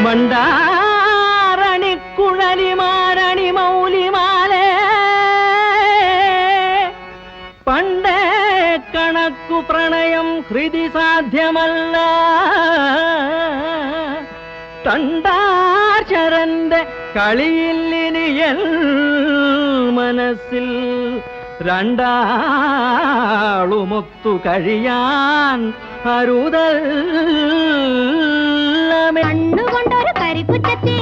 മണ്ടാരണി കുഴലിമാരണി മൗലിമാലേ. പണ്ടേ കണക്കു പ്രണയം ഹൃതി സാധ്യമല്ല. തണ്ടാചരന്റെ കളിയില്ലിനിയൽ മനസ്സിൽ രണ്ടാളുമൊത്തു കഴിയാൻ അരുതല്ലമേ भूत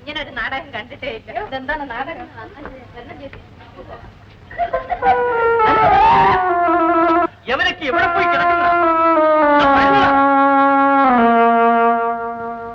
ഇങ്ങനെ ഒരു നാടകം കണ്ടിട്ടേ ഇല്ല ഇതെന്താണ് നാടകം എവരൊക്കെ എവിടെ പോയി കിടക്കുന്ന